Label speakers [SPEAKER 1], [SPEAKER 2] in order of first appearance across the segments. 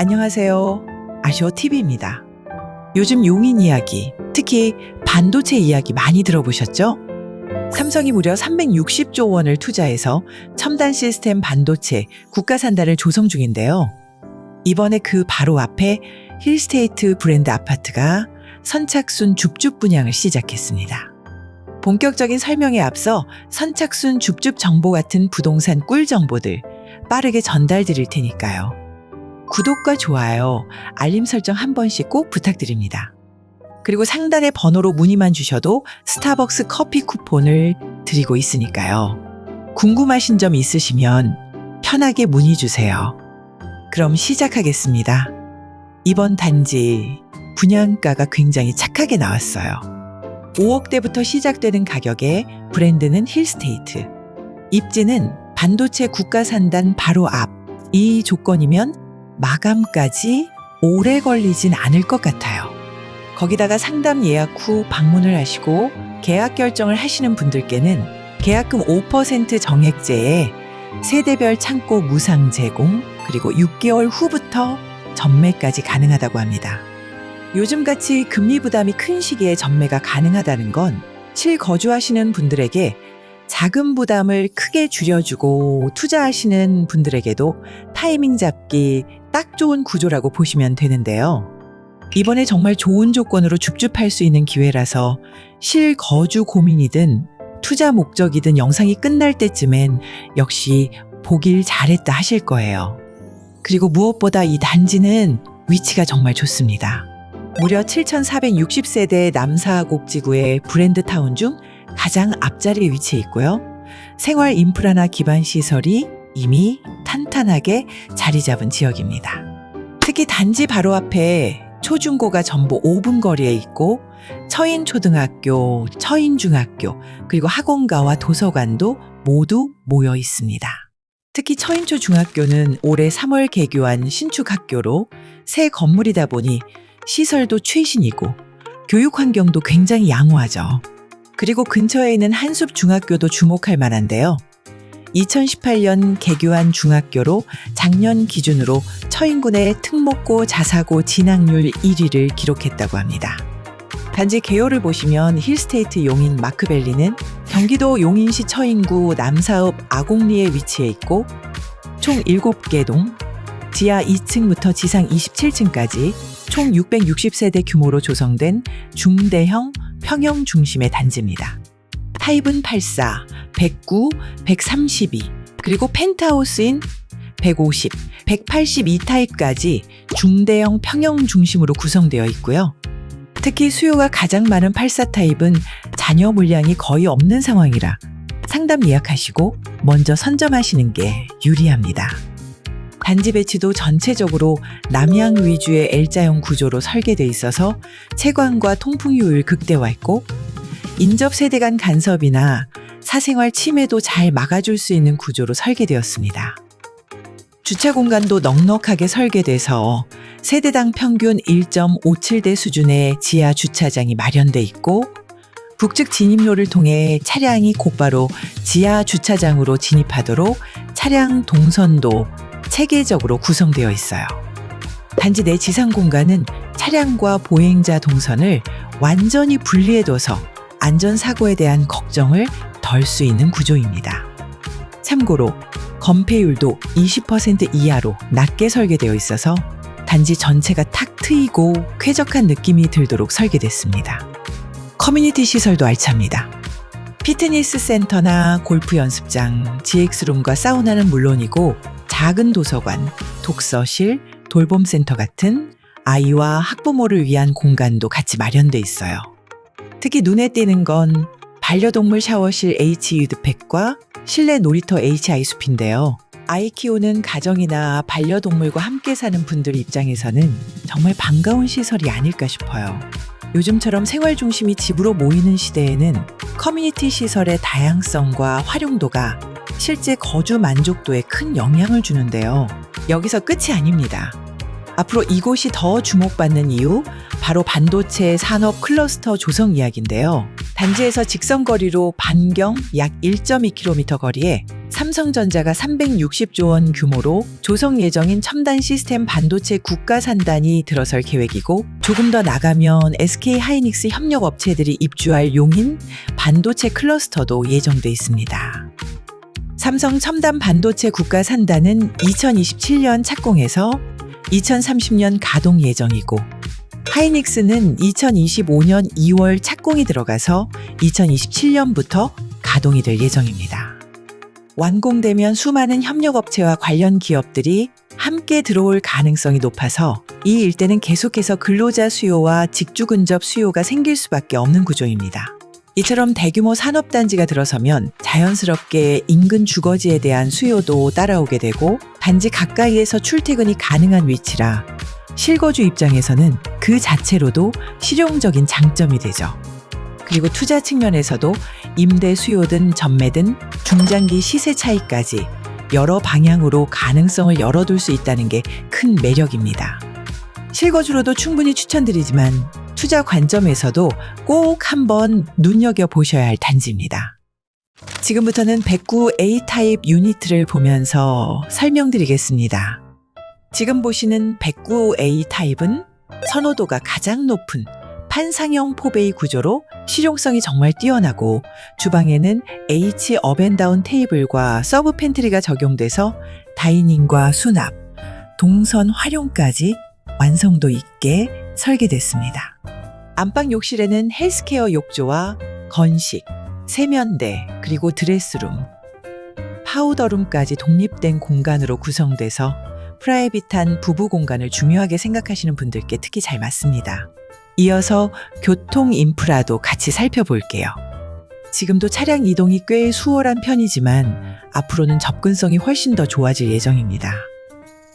[SPEAKER 1] 안녕하세요. 아시오TV입니다. 요즘 용인 이야기, 특히 반도체 이야기 많이 들어보셨죠? 삼성이 무려 360조 원을 투자해서 첨단 시스템 반도체 국가 산단을 조성 중인데요. 이번에 그 바로 앞에 힐스테이트 브랜드 아파트가 선착순 줍줍 분양을 시작했습니다. 본격적인 설명에 앞서 선착순 줍줍 정보 같은 부동산 꿀 정보들 빠르게 전달 드릴 테니까요. 구독과 좋아요, 알림 설정 한 번씩 꼭 부탁드립니다. 그리고 상단의 번호로 문의만 주셔도 스타벅스 커피 쿠폰을 드리고 있으니까요. 궁금하신 점 있으시면 편하게 문의 주세요. 그럼 시작하겠습니다. 이번 단지 분양가가 굉장히 착하게 나왔어요. 5억대부터 시작되는 가격에 브랜드는 힐스테이트. 입지는 반도체 국가 산단 바로 앞. 이 조건이면 마감까지 오래 걸리진 않을 것 같아요. 거기다가 상담 예약 후 방문을 하시고 계약 결정을 하시는 분들께는 계약금 5% 정액제에 세대별 창고 무상 제공 그리고 6개월 후부터 전매까지 가능하다고 합니다. 요즘같이 금리 부담이 큰 시기에 전매가 가능하다는 건 실거주하시는 분들에게 자금 부담을 크게 줄여주고 투자하시는 분들에게도 타이밍 잡기 딱 좋은 구조라고 보시면 되는데요. 이번에 정말 좋은 조건으로 줍줍할 수 있는 기회라서 실거주 고민이든 투자 목적이든 영상이 끝날 때쯤엔 역시 보길 잘했다 하실 거예요. 그리고 무엇보다 이 단지는 위치가 정말 좋습니다. 무려 7,460세대 남사곡지구의 브랜드 타운 중 가장 앞자리에 위치해 있고요. 생활 인프라나 기반 시설이 이미 탄탄하게 자리 잡은 지역입니다. 특히 단지 바로 앞에 초중고가 전부 5분 거리에 있고 처인 초등학교, 처인 중학교, 그리고 학원가와 도서관도 모두 모여 있습니다. 특히 처인초 중학교는 올해 3월 개교한 신축 학교로 새 건물이다 보니 시설도 최신이고 교육 환경도 굉장히 양호하죠. 그리고 근처에 있는 한숲 중학교도 주목할 만한데요. 2018년 개교한 중학교로 작년 기준으로 처인군의 특목고 자사고 진학률 1위를 기록했다고 합니다. 단지 개요를 보시면 힐스테이트 용인 마크밸리는 경기도 용인시 처인구 남사읍 아곡리에 위치해 있고 총 7개 동, 지하 2층부터 지상 27층까지 총 660세대 규모로 조성된 중대형 평형 중심의 단지입니다. 타입은 84, 109, 132, 그리고 펜트하우스인 150, 182 타입까지 중대형 평형 중심으로 구성되어 있고요. 특히 수요가 가장 많은 84 타입은 잔여 물량이 거의 없는 상황이라 상담 예약하시고 먼저 선점하시는 게 유리합니다. 단지 배치도 전체적으로 남향 위주의 L자형 구조로 설계돼 있어서 채광과 통풍 효율 극대화했고 인접 세대 간 간섭이나 사생활 침해도 잘 막아줄 수 있는 구조로 설계되었습니다. 주차 공간도 넉넉하게 설계돼서 세대당 평균 1.57대 수준의 지하 주차장이 마련돼 있고 북측 진입로를 통해 차량이 곧바로 지하 주차장으로 진입하도록 차량 동선도 체계적으로 구성되어 있어요. 단지 내 지상 공간은 차량과 보행자 동선을 완전히 분리해둬서 안전사고에 대한 걱정을 덜 수 있는 구조입니다. 참고로 건폐율도 20% 이하로 낮게 설계되어 있어서 단지 전체가 탁 트이고 쾌적한 느낌이 들도록 설계됐습니다. 커뮤니티 시설도 알찹니다. 피트니스 센터나 골프 연습장, GX룸과 사우나는 물론이고 작은 도서관, 독서실, 돌봄센터 같은 아이와 학부모를 위한 공간도 같이 마련돼 있어요. 특히 눈에 띄는 건 반려동물 샤워실 H유드팩과 실내 놀이터 HI숲인데요. 아이 키우는 가정이나 반려동물과 함께 사는 분들 입장에서는 정말 반가운 시설이 아닐까 싶어요. 요즘처럼 생활 중심이 집으로 모이는 시대에는 커뮤니티 시설의 다양성과 활용도가 실제 거주 만족도에 큰 영향을 주는데요. 여기서 끝이 아닙니다. 앞으로 이곳이 더 주목받는 이유 바로 반도체 산업 클러스터 조성 이야기인데요. 단지에서 직선 거리로 반경 약 1.2km 거리에 삼성전자가 360조 원 규모로 조성 예정인 첨단 시스템 반도체 국가 산단이 들어설 계획이고 조금 더 나가면 SK 하이닉스 협력 업체들이 입주할 용인 반도체 클러스터도 예정돼 있습니다. 삼성 첨단 반도체 국가 산단은 2027년 착공해서 2030년 가동 예정이고 하이닉스는 2025년 2월 착공이 들어가서 2027년부터 가동이 될 예정입니다. 완공되면 수많은 협력업체와 관련 기업들이 함께 들어올 가능성이 높아서 이 일대는 계속해서 근로자 수요와 직주 근접 수요가 생길 수밖에 없는 구조입니다. 이처럼 대규모 산업단지가 들어서면 자연스럽게 인근 주거지에 대한 수요도 따라오게 되고 단지 가까이에서 출퇴근이 가능한 위치라 실거주 입장에서는 그 자체로도 실용적인 장점이 되죠. 그리고 투자 측면에서도 임대 수요든 전매든 중장기 시세 차이까지 여러 방향으로 가능성을 열어둘 수 있다는 게 큰 매력입니다. 실거주로도 충분히 추천드리지만 투자 관점에서도 꼭 한번 눈여겨 보셔야 할 단지입니다. 지금부터는 109A 타입 유니트를 보면서 설명드리겠습니다. 지금 보시는 109A 타입은 선호도가 가장 높은 판상형 포베이 구조로 실용성이 정말 뛰어나고 주방에는 H 업앤다운 테이블과 서브 팬트리가 적용돼서 다이닝과 수납, 동선 활용까지 완성도 있게 설계됐습니다. 안방 욕실에는 헬스케어 욕조와 건식, 세면대, 그리고 드레스룸, 파우더룸까지 독립된 공간으로 구성돼서 프라이빗한 부부 공간을 중요하게 생각하시는 분들께 특히 잘 맞습니다. 이어서 교통 인프라도 같이 살펴볼게요. 지금도 차량 이동이 꽤 수월한 편이지만 앞으로는 접근성이 훨씬 더 좋아질 예정입니다.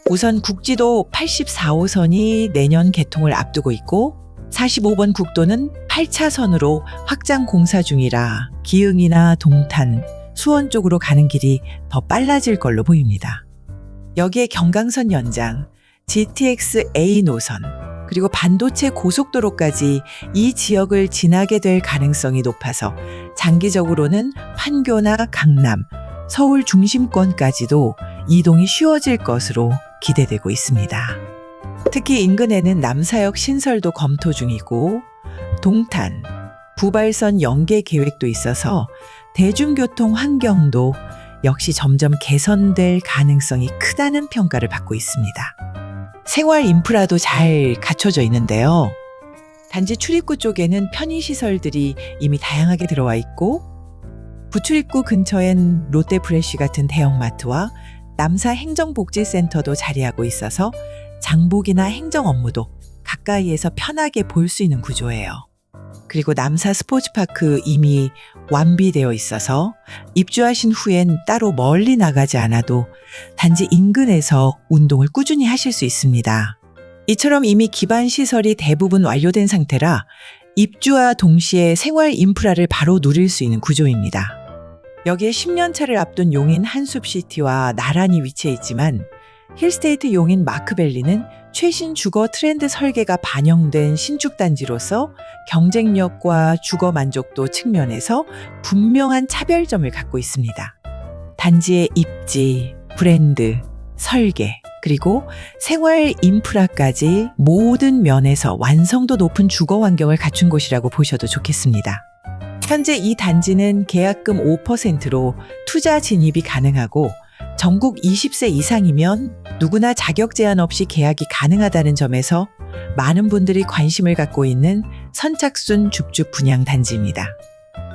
[SPEAKER 1] 우선 국지도 84호선이 내년 개통을 앞두고 있고 45번 국도는 8차선으로 확장 공사 중이라 기흥이나 동탄, 수원 쪽으로 가는 길이 더 빨라질 걸로 보입니다. 여기에 경강선 연장, GTX A 노선, 그리고 반도체 고속도로까지 이 지역을 지나게 될 가능성이 높아서 장기적으로는 판교나 강남, 서울 중심권까지도 이동이 쉬워질 것으로 기대되고 있습니다. 특히 인근에는 남사역 신설도 검토 중이고 동탄, 부발선 연계 계획도 있어서 대중교통 환경도 역시 점점 개선될 가능성이 크다는 평가를 받고 있습니다. 생활 인프라도 잘 갖춰져 있는데요. 단지 출입구 쪽에는 편의시설들이 이미 다양하게 들어와 있고, 부출입구 근처엔 롯데프레쉬 같은 대형마트와 남사 행정복지센터도 자리하고 있어서 장복이나 행정 업무도 가까이에서 편하게 볼 수 있는 구조예요. 그리고 남사 스포츠파크 이미 완비되어 있어서 입주하신 후엔 따로 멀리 나가지 않아도 단지 인근에서 운동을 꾸준히 하실 수 있습니다. 이처럼 이미 기반 시설이 대부분 완료된 상태라 입주와 동시에 생활 인프라를 바로 누릴 수 있는 구조입니다. 여기에 10년 차를 앞둔 용인 한숲시티와 나란히 위치해 있지만 힐스테이트 용인 마크밸리는 최신 주거 트렌드 설계가 반영된 신축 단지로서 경쟁력과 주거 만족도 측면에서 분명한 차별점을 갖고 있습니다. 단지의 입지, 브랜드, 설계, 그리고 생활 인프라까지 모든 면에서 완성도 높은 주거 환경을 갖춘 곳이라고 보셔도 좋겠습니다. 현재 이 단지는 계약금 5%로 투자 진입이 가능하고 전국 20세 이상이면 누구나 자격 제한 없이 계약이 가능하다는 점에서 많은 분들이 관심을 갖고 있는 선착순 줍줍 분양 단지입니다.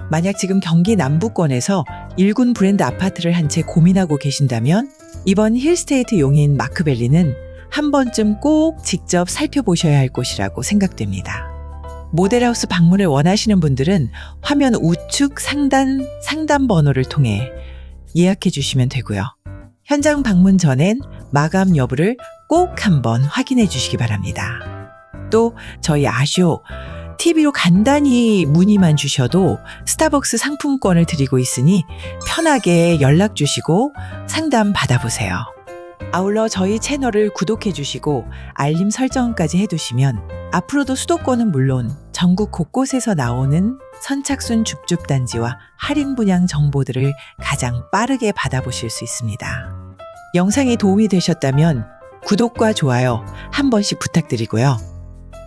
[SPEAKER 1] 만약 지금 경기 남부권에서 일군 브랜드 아파트를 한 채 고민하고 계신다면 이번 힐스테이트 용인 마크밸리는 한 번쯤 꼭 직접 살펴보셔야 할 곳이라고 생각됩니다. 모델하우스 방문을 원하시는 분들은 화면 우측 상단 상담 번호를 통해 예약해 주시면 되고요. 현장 방문 전엔 마감 여부를 꼭 한번 확인해 주시기 바랍니다. 또 저희 아쇼 TV로 간단히 문의만 주셔도 스타벅스 상품권을 드리고 있으니 편하게 연락 주시고 상담 받아보세요. 아울러 저희 채널을 구독해 주시고 알림 설정까지 해 두시면 앞으로도 수도권은 물론 전국 곳곳에서 나오는 선착순 줍줍단지와 할인 분양 정보들을 가장 빠르게 받아보실 수 있습니다. 영상이 도움이 되셨다면 구독과 좋아요 한 번씩 부탁드리고요.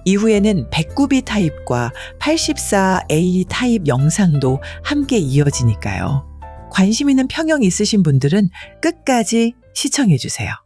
[SPEAKER 1] 이후에는 109B 타입과 84A 타입 영상도 함께 이어지니까요. 관심 있는 평형 있으신 분들은 끝까지 시청해 주세요.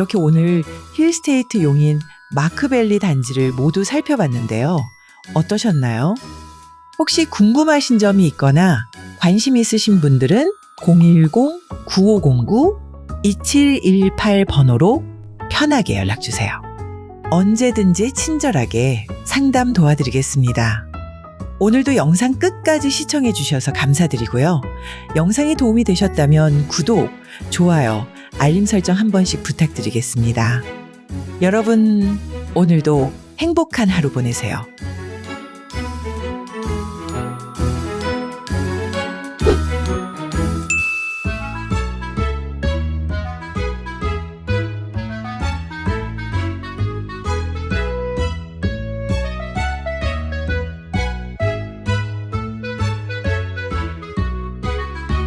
[SPEAKER 1] 이렇게 오늘 힐스테이트 용인 마크밸리 단지를 모두 살펴봤는데요. 어떠셨나요? 혹시 궁금하신 점이 있거나 관심 있으신 분들은 010-9509-2718 번호로 편하게 연락주세요. 언제든지 친절하게 상담 도와드리겠습니다. 오늘도 영상 끝까지 시청해 주셔서 감사드리고요. 영상이 도움이 되셨다면 구독, 좋아요, 알림 설정 한 번씩 부탁드리겠습니다. 여러분, 오늘도 행복한 하루 보내세요.